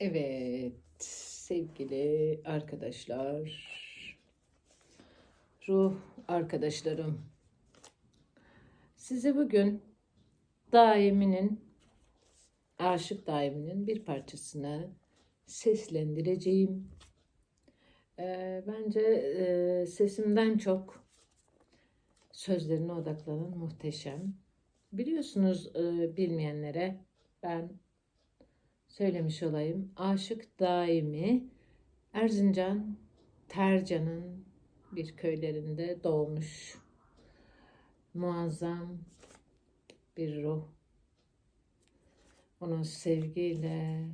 Evet sevgili arkadaşlar, ruh arkadaşlarım. Size bugün daiminin, aşık daiminin bir parçasını seslendireceğim. Ee, bence e, sesimden çok sözlerine odaklanın muhteşem. Biliyorsunuz e, bilmeyenlere ben söylemiş olayım. Aşık Daimi Erzincan Tercan'ın bir köylerinde doğmuş. Muazzam bir ruh. Onun sevgiyle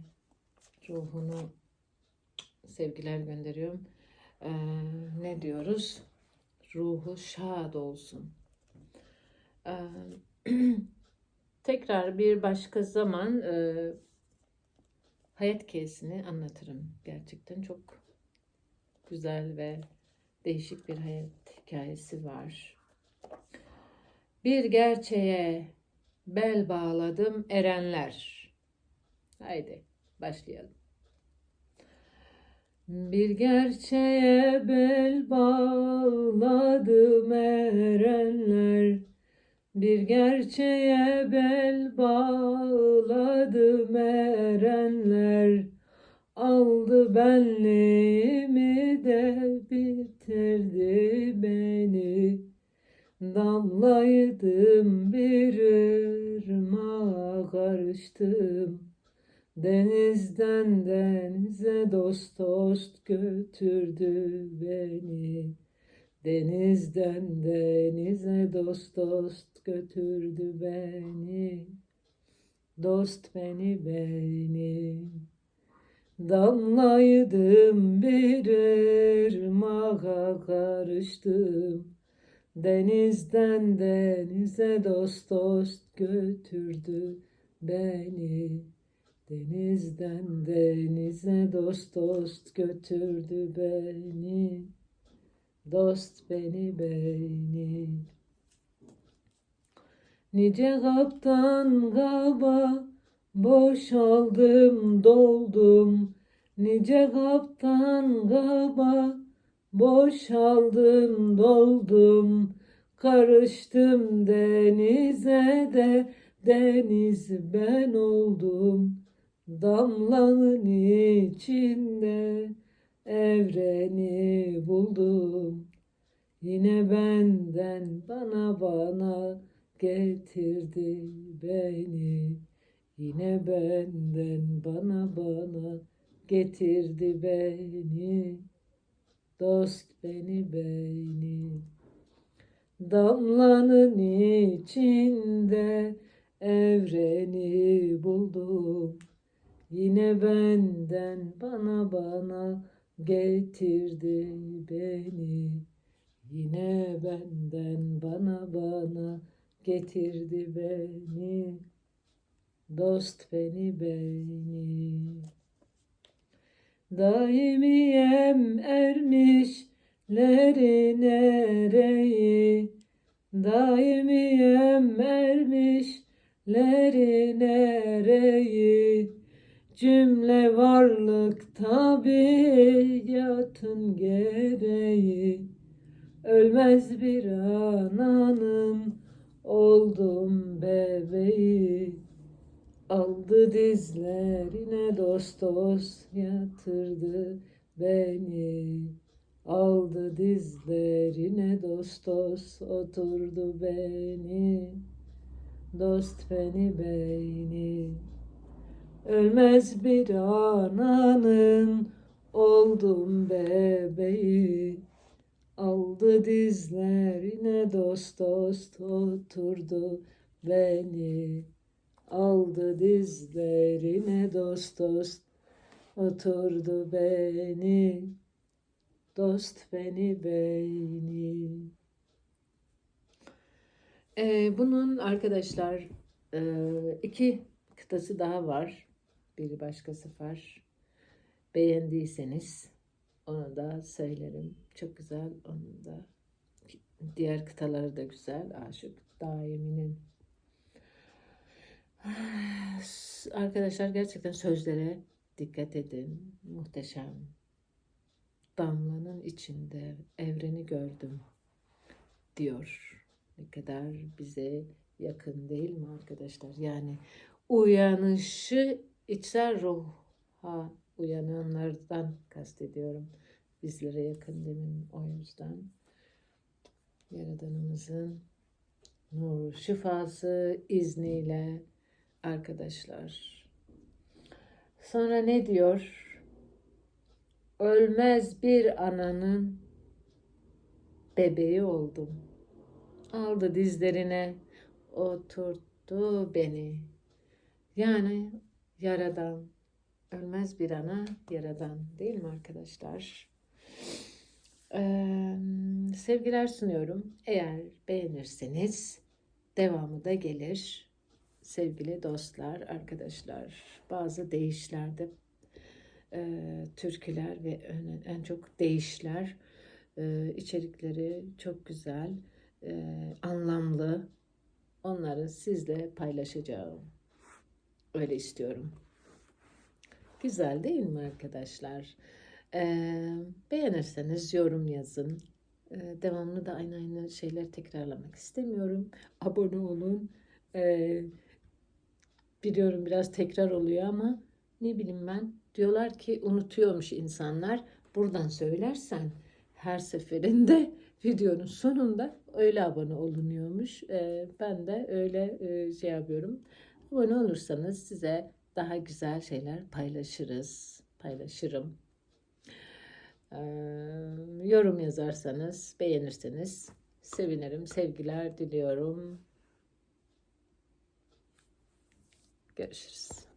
ruhunu sevgiler gönderiyorum. Ee, ne diyoruz? Ruhu şad olsun. Ee, tekrar bir başka zaman e, hayat hikayesini anlatırım. Gerçekten çok güzel ve değişik bir hayat hikayesi var. Bir gerçeğe bel bağladım erenler. Haydi başlayalım. Bir gerçeğe bel bağladım erenler. Bir gerçeğe bel bağladım erenler Aldı benliğimi de bitirdi beni. Damlaydım bir ırmağa karıştım. Denizden denize dost dost götürdü beni Denizden denize dost dost götürdü beni. Dost beni beni. Damlaydım bir ırmağa karıştım. Denizden denize dost dost götürdü beni. Denizden denize dost dost götürdü beni. Dost beni beni Nice kaptan kaba boşaldım doldum. Nice kaptan kaba boşaldım doldum. Karıştım denize de deniz ben oldum. Damlanın içinde evreni buldum. Yine benden bana bana getirdi beni. Yine benden bana bana getirdi beni. Dost beni beni. Damlanın içinde evreni buldum. Yine benden bana bana getirdi beni. Yine benden bana bana getirdi beni. Dost beni beni. Daimiyem ermişlerin ereği. Daimiyem ermişlerin ereği. Cümle varlık tabiatın gereği Ölmez bir ananın oldum bebeği. Aldı dizlerine dost dost yatırdı beni. Aldı dizlerine dost dost oturdu beni. Dost beni beni Ölmez bir ananın oldum bebeği. Aldı dizlerine dost dost oturdu beni. Aldı dizlerine dost dost oturdu beni. Dost beni beni. Ee, bunun arkadaşlar e, iki kıtası daha var bir başka sefer beğendiyseniz onu da söylerim. Çok güzel. Onun da diğer kıtaları da güzel. Aşık daiminin. Arkadaşlar gerçekten sözlere Dikkat edin. Muhteşem. Damlanın içinde evreni gördüm diyor. Ne kadar bize yakın değil mi arkadaşlar? Yani uyanışı içsel ruha uyananlardan kastediyorum. Bizlere yakın demin o yüzden. Yaradanımızın nur, şifası izniyle arkadaşlar. Sonra ne diyor? Ölmez bir ananın bebeği oldum. Aldı dizlerine, oturttu beni. Yani yaradan, ölmez bir ana yaradan değil mi arkadaşlar? Ee, sevgiler sunuyorum. Eğer beğenirseniz devamı da gelir. Sevgili dostlar, arkadaşlar, bazı deyişlerde e, türküler ve en, en çok deyişler e, içerikleri çok güzel, e, anlamlı. Onları sizle paylaşacağım. Öyle istiyorum. Güzel değil mi arkadaşlar? Ee, beğenirseniz yorum yazın. Ee, devamlı da aynı aynı şeyler tekrarlamak istemiyorum. Abone olun. Ee, biliyorum biraz tekrar oluyor ama ne bileyim ben. Diyorlar ki unutuyormuş insanlar. Buradan söylersen her seferinde videonun sonunda öyle abone olunuyormuş. Ee, ben de öyle e, şey yapıyorum. Abone olursanız size daha güzel şeyler paylaşırız. Paylaşırım. Ee, yorum yazarsanız, beğenirseniz sevinirim. Sevgiler diliyorum. Görüşürüz.